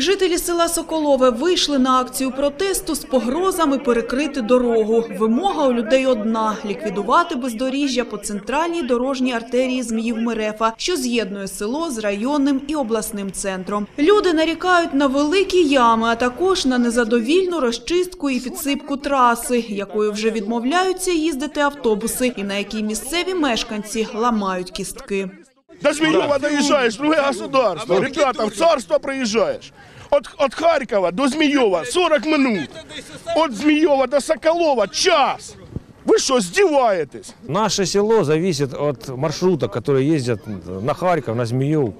Жителі села Соколове вийшли на акцію протесту з погрозами перекрити дорогу. Вимога у людей одна – ліквідувати бездоріжжя по центральній дорожній артерії Зміїв-Мерефа, що з'єднує село з районним і обласним центром. Люди нарікають на великі ями, а також на незадовільну розчистку і підсипку траси, якою вже відмовляються їздити автобуси і на якій місцеві мешканці ламають кістки. До Змеева доезжаешь, другое государство. Ребята, в царство проезжаешь. От, от Харькова до Змійова 40 минут. От Змійова до Соколова час. Вы что, издеваетесь? Наше село зависит от маршрута, которые ездят на Харьков, на Змею.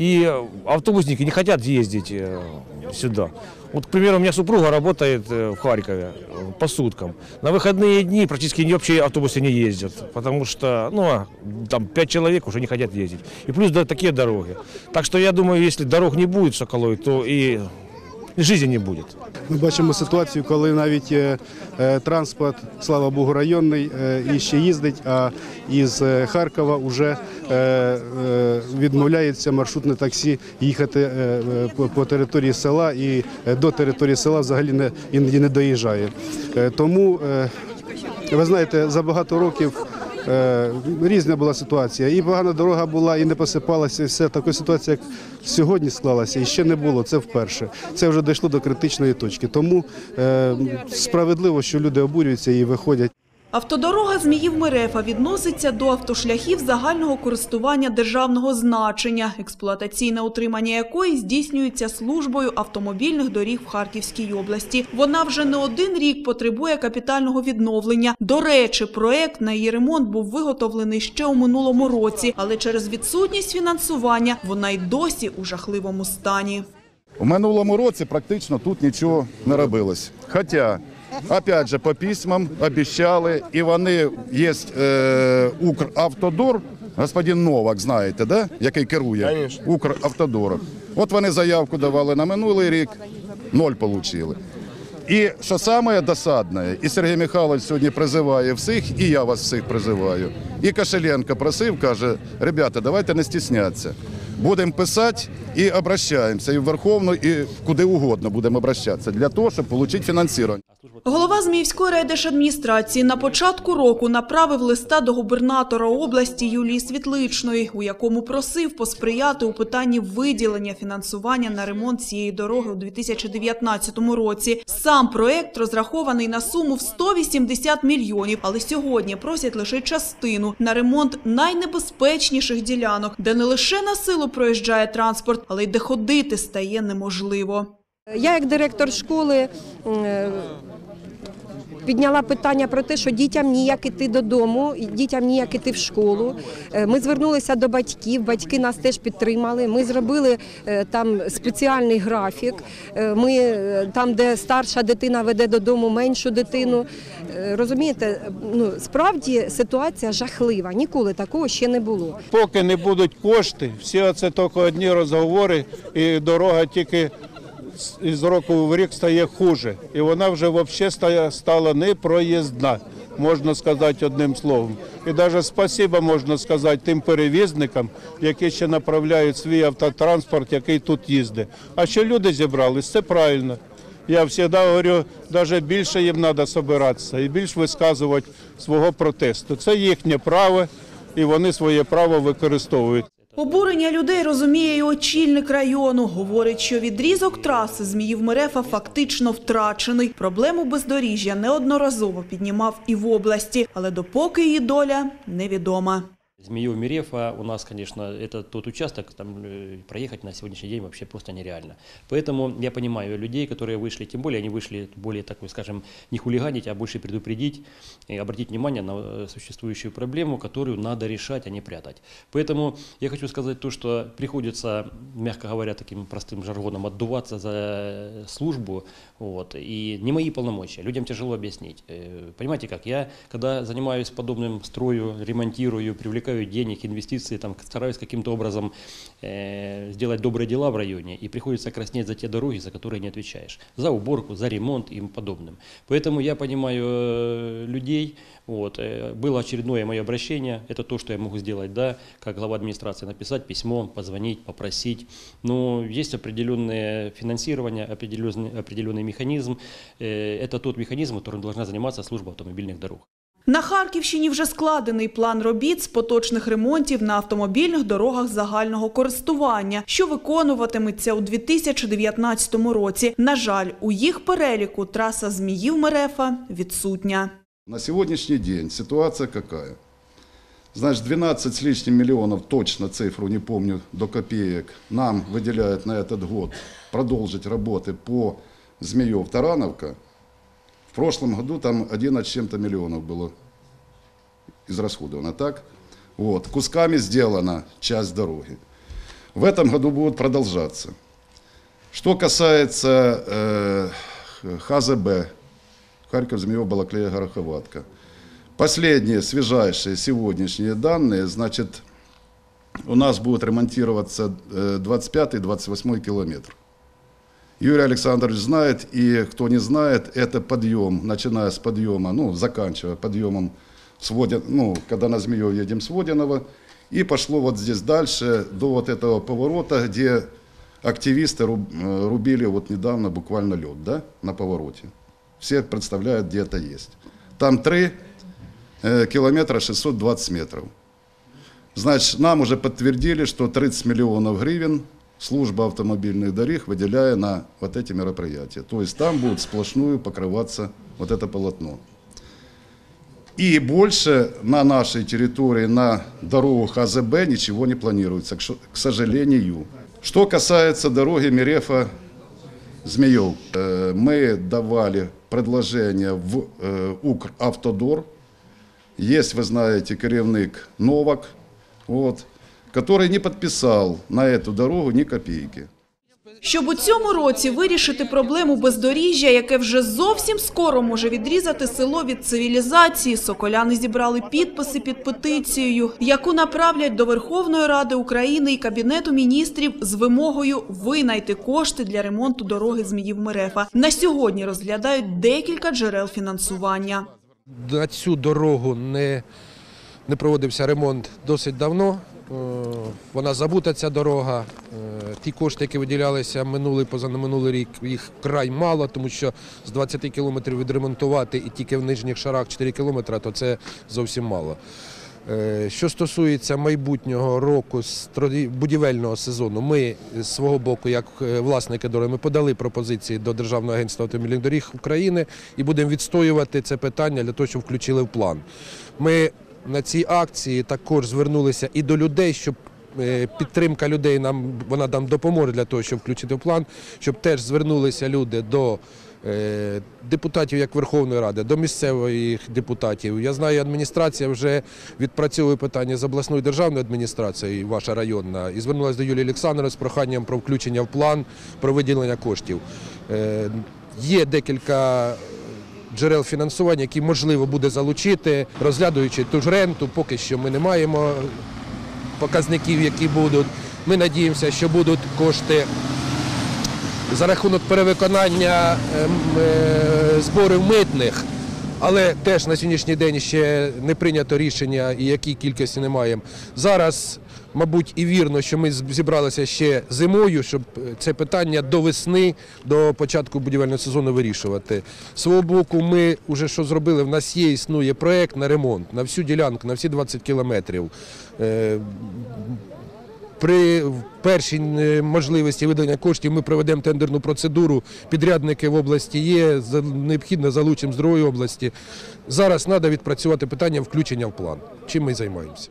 И автобусники не хотят ездить э, сюда. Вот, к примеру, у меня супруга работает э, в Харькове э, по суткам. На выходные дни практически вообще автобусы не ездят, потому что ну, а, там пять человек уже не хотят ездить. И плюс да, такие дороги. Так что я думаю, если дорог не будет в Соколове, то и жизни не будет. Ми бачимо ситуацію, коли навіть е, е, транспорт, слава Богу, районний е, і ще їздить, а із Харкова вже відмовляється маршрутне таксі їхати по, території села і до території села взагалі не, іноді не доїжджає. Тому, ви знаєте, за багато років різна була ситуація. І погана дорога була, і не посипалася, і все. Така ситуація, як сьогодні склалася, і ще не було. Це вперше. Це вже дійшло до критичної точки. Тому е, справедливо, що люди обурюються і виходять. Автодорога Зміїв-Мерефа відноситься до автошляхів загального користування державного значення, експлуатаційне утримання якої здійснюється службою автомобільних доріг в Харківській області. Вона вже не один рік потребує капітального відновлення. До речі, проект на її ремонт був виготовлений ще у минулому році, але через відсутність фінансування вона й досі у жахливому стані. У минулому році практично тут нічого не робилось. Хоча, опять же, по письмам обіцяли, і вони є е, Укравтодор, господин Новак, знаєте, да? який керує. Укравтодором. От вони заявку давали на минулий рік, ноль отримали. І що саме досадне, і Сергій Михайлович сьогодні призиває всіх, і я вас всіх призиваю. І Кошеленко просив, каже, ребята, давайте не стісняться. Будемо писати і обращаємося і в Верховну, і куди угодно будемо обращатися для того, щоб отримати фінансування. Голова Зміївської райдержадміністрації на початку року направив листа до губернатора області Юлії Світличної, у якому просив посприяти у питанні виділення фінансування на ремонт цієї дороги у 2019 році. Сам проект розрахований на суму в 180 мільйонів, але сьогодні просять лише частину на ремонт найнебезпечніших ділянок, де не лише на силу проїжджає транспорт, але й де ходити стає неможливо. Я як директор школи е, підняла питання про те, що дітям ніяк іти додому, дітям ніяк іти в школу. Е, Ми звернулися до батьків, батьки нас теж підтримали. Ми зробили е, там спеціальний графік. Ми там, де старша дитина веде додому меншу дитину. Розумієте, ну справді ситуація жахлива. Ніколи такого ще не було. Поки не будуть кошти, всі це тільки одні розговори, і дорога тільки з- року в рік стає хуже. І вона вже взагалі стала непроїзна, можна сказати одним словом. І навіть спасіба можна сказати тим перевізникам, які ще направляють свій автотранспорт, який тут їздить. А що люди зібрались, це правильно. Я завжди говорю, навіть більше їм треба збиратися і більш висказувати свого протесту. Це їхнє право, і вони своє право використовують. Обурення людей розуміє і очільник району. Говорить, що відрізок траси Зміїв-Мерефа фактично втрачений. Проблему бездоріжжя неодноразово піднімав і в області, але допоки її доля невідома. Змеев Мирефа у нас, конечно, это тот участок, там э, проехать на сегодняшний день вообще просто нереально. Поэтому я понимаю людей, которые вышли, тем более они вышли более такой, скажем, не хулиганить, а больше предупредить и обратить внимание на э, существующую проблему, которую надо решать, а не прятать. Поэтому я хочу сказать то, что приходится, мягко говоря, таким простым жаргоном отдуваться за службу, вот, и не мои полномочия, людям тяжело объяснить. Э, Понимаете как, я, когда занимаюсь подобным строю, ремонтирую, привлекаю привлекаю денег, инвестиций, там, стараюсь каким-то образом э, сделать добрые дела в районе, и приходится краснеть за те дороги, за которые не отвечаешь. За уборку, за ремонт и подобным. Поэтому я понимаю э, людей. Вот, э, было очередное мое обращение, это то, что я могу сделать, да, как глава администрации, написать письмо, позвонить, попросить. Но есть определенное финансирование, определенный, определенный механизм. Э, Это тот механизм, которым должна заниматься служба автомобильных дорог. На Харківщині вже складений план робіт з поточних ремонтів на автомобільних дорогах загального користування, що виконуватиметься у 2019 році. На жаль, у їх переліку траса Зміїв-Мерефа відсутня. На сегодняшний день ситуация какая? Значит, 12 с лишним миллионов, точно цифру не помню до копеек, нам выделяют на этот год продолжить работы по Змеев-Тарановка. В прошлом году там 11 с чем-то миллионов было израсходовано, так? Вот, кусками сделана часть дороги. В этом году будут продолжаться. Что касается э, ХЗБ, Харьков, Змеев, Балаклея, Гороховатка. Последние, свежайшие сегодняшние данные, значит, у нас будет ремонтироваться э, 25-28 километр. Юрий Александрович знает, и кто не знает, это подъем, начиная с подъема, ну, заканчивая подъемом, с Водя- ну, когда на Змеев едем с Водянова, и пошло вот здесь дальше, до вот этого поворота, где активисты э, рубили вот недавно буквально лед, да, на повороте. Все представляют, где это есть. Там 3 э, километра 620 метров. Значит, нам уже подтвердили, что 30 миллионов гривен служба автомобильных дорог выделяя на вот эти мероприятия. То есть там будет сплошную покрываться вот это полотно. И больше на нашей территории, на дорогу ХЗБ ничего не планируется, к сожалению. Что касается дороги Мерефа Змеев, э, мы давали предложение в э, Укравтодор. Есть, вы знаете, керівник Новак, вот, который не подписал на эту дорогу ни копейки. Щоб у цьому році вирішити проблему бездоріжжя, яке вже зовсім скоро може відрізати село від цивілізації, соколяни зібрали підписи під петицією, яку направлять до Верховної Ради України і Кабінету міністрів з вимогою винайти кошти для ремонту дороги Зміїв-Мерефа. На сьогодні розглядають декілька джерел фінансування. на цю дорогу не, не проводився ремонт досить давно. Е, Вона забута ця дорога. Е, Ті кошти, які виділялися минулий позаминулий рік, їх край мало, тому що з 20 кілометрів відремонтувати і тільки в нижніх шарах 4 кілометри, то це зовсім мало. Е, Що стосується майбутнього року будівельного сезону, ми з свого боку, як власники дороги, ми подали пропозиції до Державного агентства автомобільних доріг України і будемо відстоювати це питання для того, щоб включили в план. Ми на цій акції також звернулися і до людей, щоб е, підтримка людей нам вона нам допоможе для того, щоб включити в план, щоб теж звернулися люди до е, депутатів як Верховної Ради, до місцевих депутатів. Я знаю, адміністрація вже відпрацьовує питання з обласною державною адміністрацією, ваша районна, і звернулася до Юлії Олександровни з проханням про включення в план про виділення коштів. Е, Є декілька джерел фінансування, які можливо буде залучити, розглядуючи ту ж ренту, поки що ми не маємо показників, які будуть. Ми надіємося, що будуть кошти за рахунок перевиконання ем, е, зборів митних. Але теж на сьогоднішній день ще не прийнято рішення і якій кількості не маємо. Зараз, мабуть, і вірно, що ми зібралися ще зимою, щоб е, це питання до весни, до початку будівельного сезону вирішувати. З свого боку, ми вже що зробили, в нас є існує проєкт на ремонт на всю ділянку, на всі 20 кілометрів. Е, при першій е, можливості видання коштів ми проведемо тендерну процедуру. Підрядники в області є, необхідно залучимо з другої області. Зараз треба відпрацювати питання включення в план. Чим ми займаємося?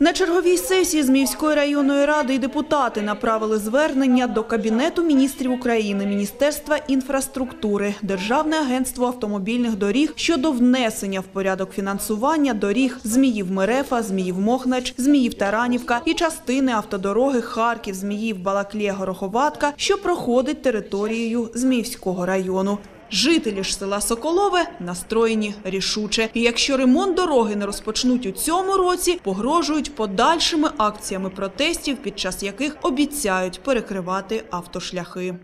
На черговій сесії Зміївської районної ради і депутати направили звернення до Кабінету міністрів України, Міністерства інфраструктури, Державне агентство автомобільних доріг щодо внесення в порядок фінансування доріг Зміїв-Мерефа, Зміїв-Мохнач, Зміїв-Таранівка і частини автодороги Харків, Зміїв, Балаклія, Гороховатка, що проходить територією Зміївського району. Жителі ж села Соколове настроєні рішуче. І якщо ремонт дороги не розпочнуть у цьому році, погрожують подальшими акціями протестів, під час яких обіцяють перекривати автошляхи.